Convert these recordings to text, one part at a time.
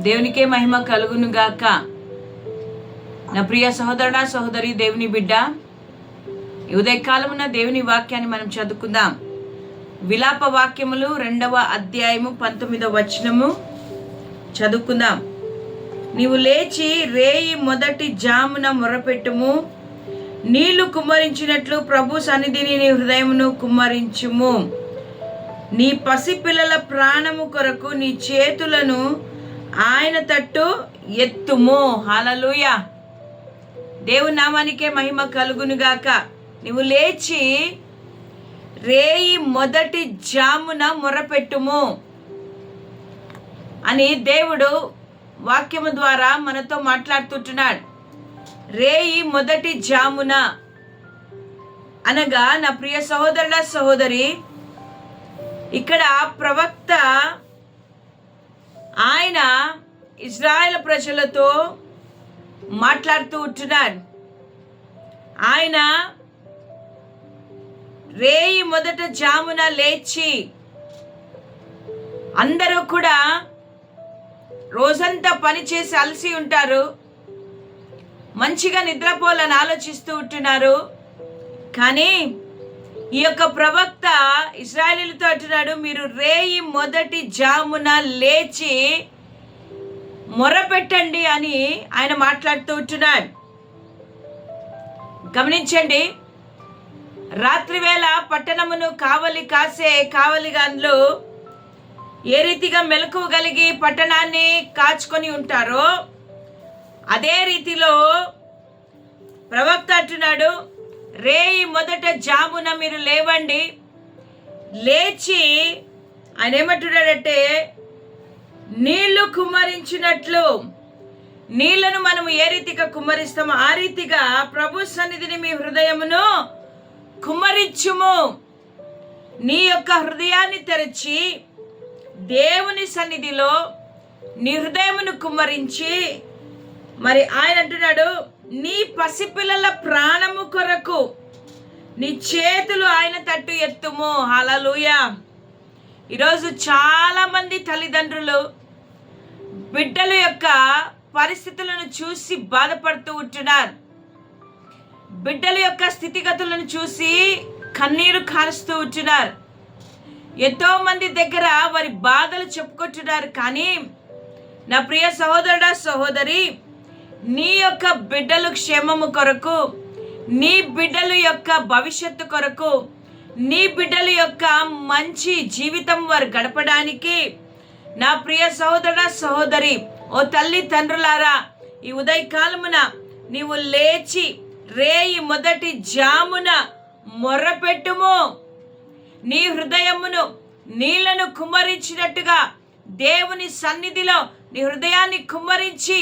దేవునికే మహిమ కలుగును గాక నా ప్రియ సహోదరుడా సహోదరి దేవుని బిడ్డ ఈ ఉదయకాలమున దేవుని వాక్యాన్ని మనం చదువుకుందాం. విలాప వాక్యములు రెండవ అధ్యాయము పంతొమ్మిదవ వచనము చదువుకుందాం. నీవు లేచి రేయి మొదటి జామున మొరపెట్టుము నీళ్ళు కుమ్మరించినట్లు ప్రభు సన్నిధిని నీ హృదయమును కుమ్మరించుము. నీ పసిపిల్లల ప్రాణము కొరకు నీ చేతులను ఆయన తట్టు ఎత్తుము. హలలుయ దేవు నామానికే మహిమ కలుగునుగాక. నువ్వు లేచి రేయి మొదటి జామున మొరపెట్టుము. అని దేవుడు వాక్యము ద్వారా మనతో మాట్లాడుతుంటున్నాడు. రేయి మొదటి జామున. అనగా నా ప్రియ సహోదరుల సహోదరి ఇక్కడ ప్రవక్త ఆయన ఇజ్రాయెల్ ప్రజలతో మాట్లాడుతూ ఉంటున్నాడు. ఆయన రేయి మొదట జామున లేచి అందరూ కూడా రోజంతా పని చేసి అలసి ఉంటారు. మంచిగా నిద్రపోవాలని ఆలోచిస్తూ ఉంటున్నారు. కానీ ఈ యొక్క ప్రవక్త ఇస్రాయలీలతో అంటున్నాడు మీరు రేయి మొదటి జామున లేచి మొరపెట్టండి అని ఆయన మాట్లాడుతూ ఉంటున్నాడు. గమనించండి రాత్రివేళ పట్టణమును కావలి కాసే కావలిగాన్లు ఏ రీతిగా మెలకువ కలిగి పట్టణాన్ని కాచుకొని ఉంటారో అదే రీతిలో ప్రవక్త అంటున్నాడు రేయి మొదట జామున మీరు లేవండి. లేచి ఆయన ఏమంటున్నాడంటే నీళ్ళు కుమ్మరించినట్లు నీళ్ళను మనము ఏ రీతిగా కుమ్మరిస్తామో ఆ రీతిగా ప్రభు సన్నిధిని మీ హృదయమును కుమ్మరించుము. నీ యొక్క హృదయాన్ని తెరచి దేవుని సన్నిధిలో నీ హృదయమును కుమ్మరించి మరి ఆయన అంటున్నాడు నీ పసిపిల్లల ప్రాణము కొరకు నీ చేతులు ఆయన తట్టు ఎత్తుము. హలలుయ ఈరోజు చాలామంది తల్లిదండ్రులు బిడ్డల యొక్క పరిస్థితులను చూసి బాధపడుతూ ఉంటున్నారు. బిడ్డల యొక్క స్థితిగతులను చూసి కన్నీరు కారుస్తూ ఉంటున్నారు. ఎంతో మంది దగ్గర వారి బాధలు చెప్పుకుంటున్నారు. కానీ నా ప్రియ సహోదరుడా సహోదరి నీ యొక్క బిడ్డలు క్షేమము కొరకు నీ బిడ్డల యొక్క భవిష్యత్తు కొరకు నీ బిడ్డల యొక్క మంచి జీవితం వారు గడపడానికి నా ప్రియ సహోదర సహోదరి ఓ తల్లి తండ్రులారా ఈ ఉదయకాలమున నీవు లేచి రేయి మొదటి జామున మొర్రపెట్టుము నీ హృదయమును నీళ్ళను కుమ్మరించినట్టుగా దేవుని సన్నిధిలో నీ హృదయాన్ని కుమ్మరించి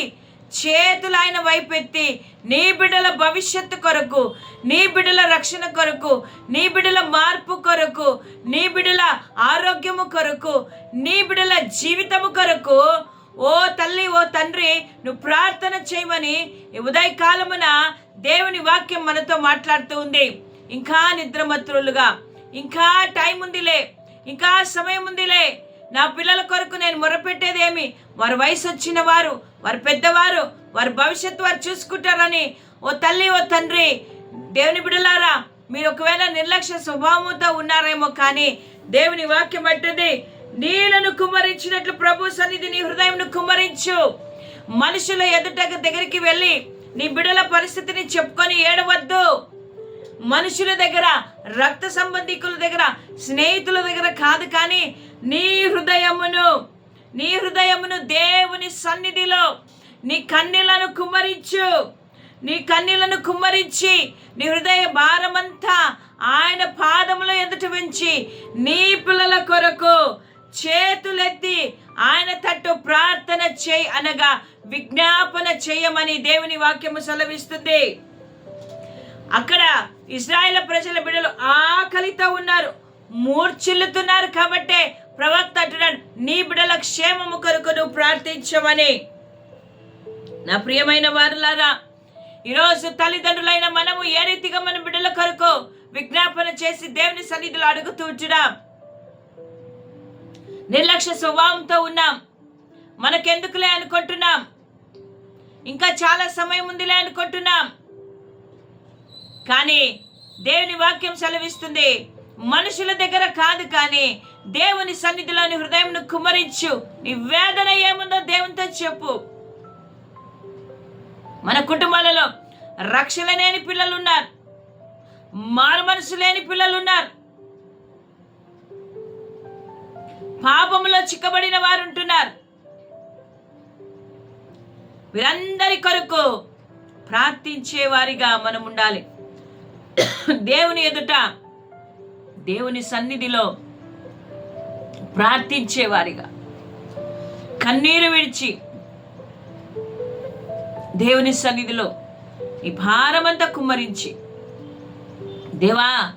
చేతులు ఆయన వైపెత్తి నీ బిడ్డల భవిష్యత్తు కొరకు నీ బిడ్డల రక్షణ కొరకు నీ బిడ్డల మార్పు కొరకు నీ బిడ్డల ఆరోగ్యము కొరకు నీ బిడ్డల జీవితము కొరకు ఓ తల్లి ఓ తండ్రి నువ్వు ప్రార్థన చేయమని ఉదయ ఉదయకాలమున దేవుని వాక్యం మనతో మాట్లాడుతూ ఉంది. ఇంకా నిద్రమత్రులుగా ఇంకా టైం ఉందిలే ఇంకా సమయం ఉందిలే. నా పిల్లల కొరకు నేను మొరపెట్టేదేమి? వారు వయసు వచ్చిన వారు వారి పెద్దవారు వారి భవిష్యత్తు వారు చూసుకుంటారని. ఓ తల్లి ఓ తండ్రి దేవుని బిడలారా మీరు ఒకవేళ నిర్లక్ష్య స్వభావంతో ఉన్నారేమో కానీ దేవుని వాక్యం అంటుంది నీళ్ళను కుమ్మరించినట్లు ప్రభు సన్నిధి నీ హృదయంను కుమ్మరించు. మనుషుల ఎదుట దగ్గరికి వెళ్ళి నీ బిడల పరిస్థితిని చెప్పుకొని ఏడవద్దు. మనుషుల దగ్గర రక్త సంబంధికుల దగ్గర స్నేహితుల దగ్గర కాదు కానీ నీ హృదయమును నీ హృదయమును దేవుని సన్నిధిలో నీ కన్నీలను కుమ్మరించు. నీ కన్నీలను కుమ్మరించి నీ హృదయ భారమంతా ఆయన పాదముల ఎదుట వెంచి నీ పిల్లల కొరకు చేతులెత్తి ఆయన తట్టు ప్రార్థన చేయి అనగా విజ్ఞాపన చేయమని దేవుని వాక్యము సెలవిస్తుంది. అక్కడ ఇజ్రాయేల్ ప్రజల బిడ్డలు ఆకలితో ఉన్నారు మూర్చిల్లుతున్నారు కాబట్టే ప్రవక్త అంటున్నాడు నీ బిడల క్షేమము కొరకు నువ్వు ప్రార్థించమని. నా ప్రియమైన వారులారా ఈరోజు తల్లిదండ్రులైన మనము ఏ రీతిగా మన బిడ్డల కొరకు విజ్ఞాపన చేసి దేవుని సన్నిధిలో అడుగుతూ నిర్లక్ష్య స్వభావంతో ఉన్నాం. మనకెందుకులే అనుకుంటున్నాం? ఇంకా చాలా సమయం ఉందిలే అనుకుంటున్నాం. కానీ దేవుని వాక్యం సెలవిస్తుంది మనుషుల దగ్గర కాదు కానీ దేవుని సన్నిధిలోని హృదయంను కుమరించు. నీ వేదన ఏముందో దేవునితో చెప్పు. మన కుటుంబాలలో రక్షణ లేని పిల్లలు ఉన్నారు మారు మనసు లేని పిల్లలు ఉన్నారు పాపములో చిక్కబడిన వారు ఉంటున్నారు వీరందరి కొరకు ప్రార్థించే వారిగా మనం ఉండాలి దేవుని ఎదుట దేవుని సన్నిధిలో ప్రార్థించేవారిగా. కన్నీరు విడిచి దేవుని సన్నిధిలో ఈ భారమంతా కుమ్మరించి దేవా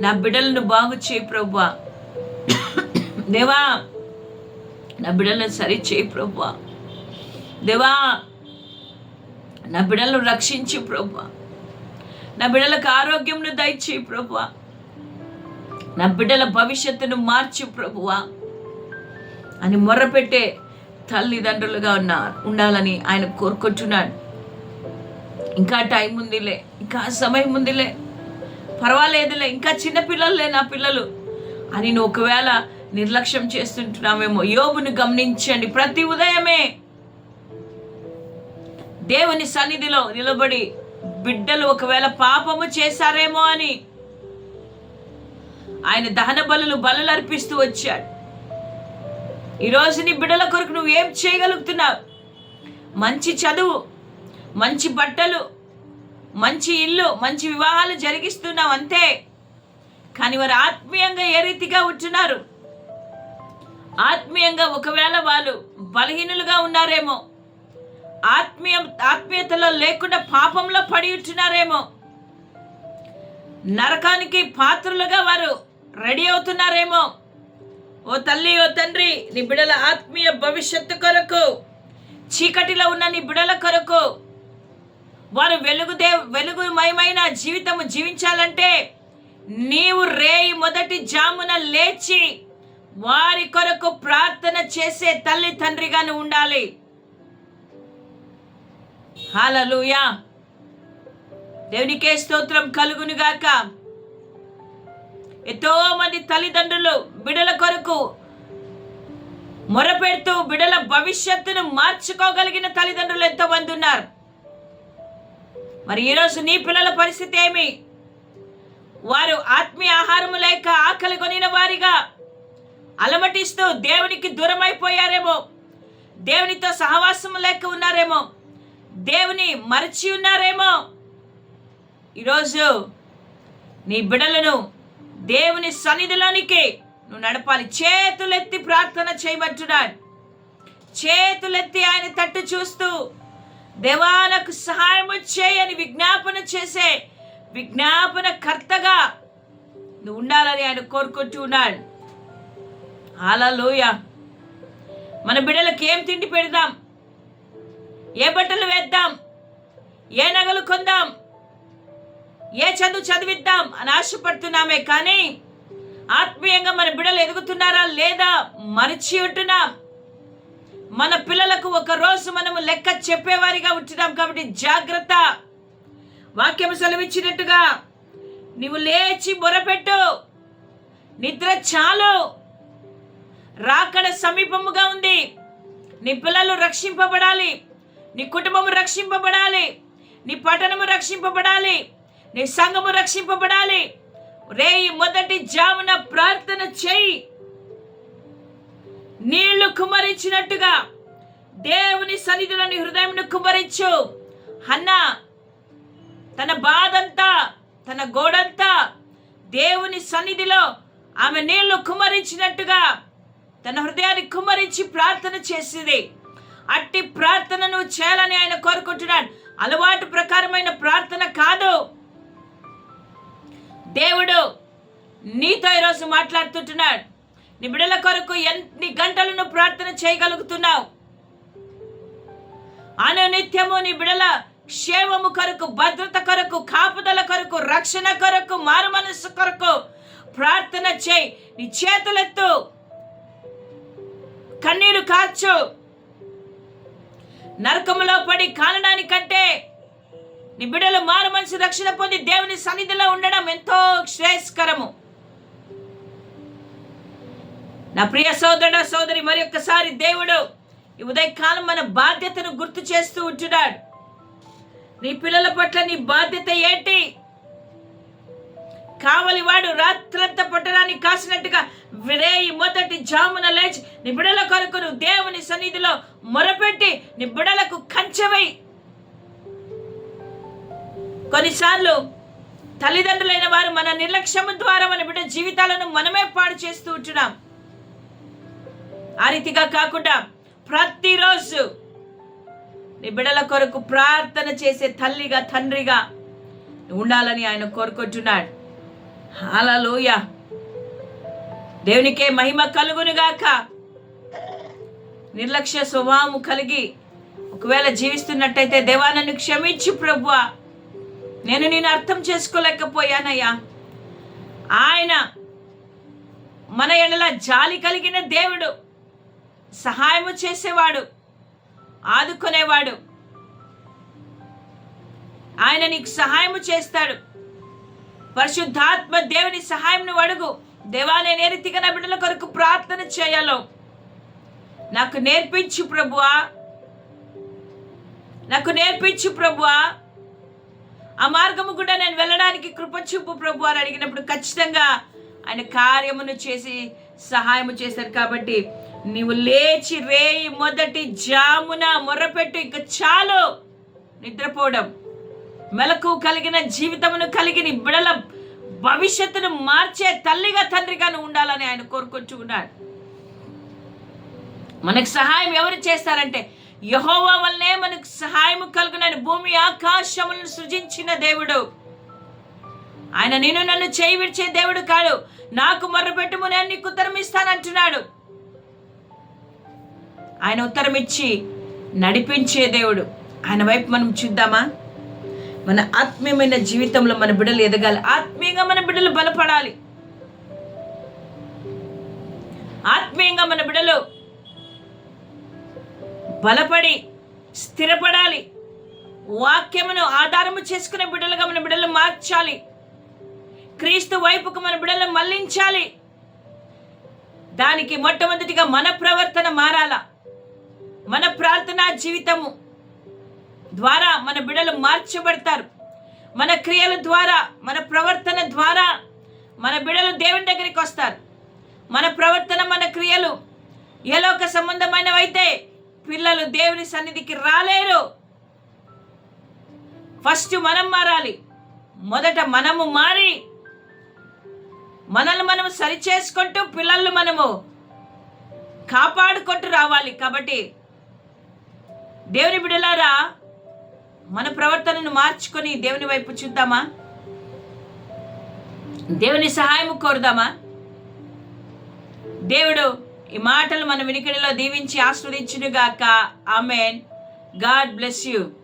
నా బిడ్డలను బాగు చేయి ప్రభువా. దేవా నా బిడ్డలను సరి చేయి ప్రభువా. దేవా నా బిడ్డలను రక్షించి ప్రభువా. నా బిడ్డలకు ఆరోగ్యంను దయచేయి ప్రభువా. నా బిడ్డల భవిష్యత్తును మార్చు ప్రభువా అని మొర్రపెట్టే తల్లిదండ్రులుగా ఉన్నారు ఉండాలని ఆయన కోరుకుంటున్నాడు. ఇంకా టైం ఉందిలే ఇంకా సమయం ఉందిలే పర్వాలేదులే ఇంకా చిన్న పిల్లలే నా పిల్లలు అని నువ్వు ఒకవేళ నిర్లక్ష్యం చేస్తుంటున్నామేమో యోబును గమనించండి. ప్రతి ఉదయమే దేవుని సన్నిధిలో నిలబడి బిడ్డలు ఒకవేళ పాపము చేశారేమో అని ఆయన దహన బలులు బలులు అర్పిస్తూ వచ్చాడు ఈరోజు నీ బిడ్డల కొరకు నువ్వు ఏం చేయగలుగుతున్నావు? మంచి చదువు మంచి బట్టలు మంచి ఇల్లు మంచి వివాహాలు జరిగిస్తున్నావు అంతే. కానీ వారు ఆత్మీయంగా ఏ రీతిగా ఉంటున్నారు? ఆత్మీయంగా ఒకవేళ వాళ్ళు బలహీనులుగా ఉన్నారేమో ఆత్మీయ ఆత్మీయతలో లేకుండా పాపంలో పడి ఉంటున్నారేమో నరకానికి పాత్రులుగా వారు రెడీ అవుతున్నారేమో? ఓ తల్లి ఓ తండ్రి నీ బిడల ఆత్మీయ భవిష్యత్తు కొరకు చీకటిలో ఉన్న నీ బిడల కొరకు వారు వెలుగుదే వెలుగుమయమైన జీవితము జీవించాలంటే నీవు రేయి మొదటి జామున లేచి వారి కొరకు ప్రార్థన చేసే తల్లి తండ్రిగాను ఉండాలి. హాలలుయా. దేవునికే స్తోత్రం కలుగును గాక ఎంతో మంది తల్లిదండ్రులు బిడల కొరకు మొరపెడుతూ బిడల భవిష్యత్తును మార్చుకోగలిగిన తల్లిదండ్రులు ఎంతో మంది ఉన్నారు. మరి ఈరోజు నీ పిల్లల పరిస్థితి ఏమి? వారు ఆత్మీయ ఆహారము లేక ఆకలి కొనిన వారిగా అలమటిస్తూ దేవునికి దూరం అయిపోయారేమో దేవునితో సహవాసం లేక ఉన్నారేమో. దేవుని మరచి ఉన్నారేమో. ఈరోజు నీ బిడలను దేవుని సన్నిధిలోనికి నువ్వు నడపాలి. చేతులెత్తి ప్రార్థన చేయబట్టున్నాడు. చేతులెత్తి ఆయన తట్టు చూస్తూ దేవా నాకు సహాయం చేయని విజ్ఞాపన చేసే విజ్ఞాపన కర్తగా నువ్వు ఉండాలని ఆయన కోరుకుంటూ ఉన్నాడు. అలలోయ మన బిడ్డలకు ఏం తిండి పెడదాం? ఏ బట్టలు వేద్దాం? ఏ నగలు కొందాం? ఏ చదువు చదివిద్దాం? అని ఆశపడుతున్నామే కానీ ఆత్మీయంగా మన బిడ్డలు ఎదుగుతున్నారా లేదా మరిచి ఉంటున్నాం. మన పిల్లలకు ఒక రోజు మనము లెక్క చెప్పేవారిగా ఉంటున్నాం కాబట్టి జాగ్రత్త. వాక్యం సెలవిచ్చినట్టుగా నీవు లేచి మొరపెట్టు. నిద్ర చాలు. రాకడ సమీపముగా ఉంది. నీ పిల్లలు రక్షింపబడాలి. నీ కుటుంబము రక్షింపబడాలి. నీ పట్టణము రక్షింపబడాలి. నీ సంఘము రక్షింపబడాలి. రే మొదటి జామున ప్రార్థన చేయి. నీళ్ళు కుమరించినట్టుగా దేవుని సన్నిధిలోని హృదయంను కుమరించు అన్న తన బాధంతా తన గోడంతా దేవుని సన్నిధిలో ఆమె నీళ్ళు కుమ్మరించినట్టుగా తన హృదయాన్ని కుమరించి ప్రార్థన చేసింది. అట్టి ప్రార్థన నువ్వు చేయాలని ఆయన కోరుకుంటున్నాడు. అలవాటు ప్రకారమైన ప్రార్థన కాదు. దేవుడు నీతో ఈరోజు మాట్లాడుతుంటున్నాడు. నీ బిడ్డల కొరకు ఎన్ని గంటలు నువ్వు ప్రార్థన చేయగలుగుతున్నావు? అనునిత్యము నీ బిడల క్షేమము కొరకు భద్రత కొరకు కాపుదల కొరకు రక్షణ కొరకు మారు మనస్సు కొరకు ప్రార్థన చేయి. నీ చేతులెత్తు. కన్నీరు కాచు. నరకములో పడి కాలడానికంటే నీ బిడ్డలు మారు మనసు రక్షణ పొంది దేవుని సన్నిధిలో ఉండడం ఎంతో శ్రేయస్కరము. నా ప్రియ సోదరుడ సోదరి మరి ఒక్కసారి దేవుడు ఈ ఉదయకాలం మన బాధ్యతను గుర్తు చేస్తూ ఉంటున్నాడు. నీ పిల్లల పట్ల నీ బాధ్యత ఏంటి? కావలి వాడు రాత్రంతా పట్టడానికి కాసినట్టుగా విరేయి మొదటి జామున లేచి నిబిడల కొరకు దేవుని సన్నిధిలో మొరపెట్టి నిబిడలకు కంచెవై కొన్నిసార్లు తల్లిదండ్రులైన వారు మన నిర్లక్ష్యము ద్వారా మన బిడ్డ జీవితాలను మనమే పాడు చేస్తూ ఉంటున్నాం. ఆ రీతిగా కాకుండా ప్రతిరోజు నీ బిడ్డల కొరకు ప్రార్థన చేసే తల్లిగా తండ్రిగా ఉండాలని ఆయన కోరుకుంటున్నాడు. హల్లెలూయా. దేవునికే మహిమ కలుగునుగాక నిర్లక్ష్య స్వభావం కలిగి ఒకవేళ జీవిస్తున్నట్టయితే దేవా నన్ను క్షమించు ప్రభువా. నేను నేను అర్థం చేసుకోలేకపోయానయ్యా. ఆయన మన ఎడల జాలి కలిగిన దేవుడు సహాయము చేసేవాడు ఆదుకునేవాడు. ఆయన నీకు సహాయము చేస్తాడు. పరిశుద్ధాత్మ దేవుని సహాయంను అడుగు. దేవా నేను ఏ రీతిగా నా బిడ్డల కొరకు ప్రార్థన చేయాలో? నాకు నేర్పించు ప్రభువా. నాకు నేర్పించు ప్రభువా. ఆ మార్గము కూడా నేను వెళ్ళడానికి కృపచూపు ప్రభు అని అడిగినప్పుడు ఖచ్చితంగా ఆయన కార్యమును చేసి సహాయము చేశారు కాబట్టి నీవు లేచి రేయి మొదటి జామున మొరపెట్టు ఇంకా చాలు. నిద్రపోవడం మెలకు కలిగిన జీవితమును కలిగిన బిడల భవిష్యత్తును మార్చే తల్లిగా తండ్రిగా నువ్వు ఉండాలని ఆయన కోరుకొచ్చుకున్నాడు. మనకు సహాయం ఎవరు చేస్తారంటే యహోవా వల్లనే మనకు సహాయం కలుగునని భూమి ఆకాశములను సృజించిన దేవుడు. ఆయన నేను నన్ను చేయి విడిచే దేవుడు కాడు. నాకు మొర్రపెట్టుము నేను నీకు ఉత్తరం ఇస్తానంటున్నాడు. ఆయన ఉత్తరం ఇచ్చి నడిపించే దేవుడు. ఆయన వైపు మనం చూద్దామా? మన ఆత్మీయమైన జీవితంలో మన బిడ్డలు ఎదగాలి. ఆత్మీయంగా మన బిడ్డలు బలపడాలి. ఆత్మీయంగా మన బిడ్డలు బలపడి స్థిరపడాలి. వాక్యమును ఆధారము చేసుకునే బిడ్డలుగా మన బిడ్డలు మార్చాలి. క్రీస్తు వైపుకు మన బిడ్డలు మళ్ళించాలి దానికి మొట్టమొదటిగా మన ప్రవర్తన మారాల. మన ప్రార్థనా జీవితము ద్వారా మన బిడ్డలు మార్చబడతారు. మన క్రియల ద్వారా మన ప్రవర్తన ద్వారా మన బిడ్డలు దేవుని దగ్గరికి వస్తారు. మన ప్రవర్తన మన క్రియలు ఏలోక సంబంధమైనవైతే పిల్లలు దేవుని సన్నిధికి రాలేరు. ఫస్ట్ మనం మారాలి. మొదట మనము మారి మనల్ని మనము సరిచేసుకుంటూ పిల్లల్ని మనము కాపాడుకుంటూ రావాలి. కాబట్టి దేవుని బిడలారా మన ప్రవర్తనను మార్చుకొని దేవుని వైపు చూద్దామా? దేవుని సహాయం కోరుదామా? దేవుడు ఈ మాటలు మన వినికిడిలో దీవించి ఆస్వాదించునుగాక. ఆమెన్. God bless you.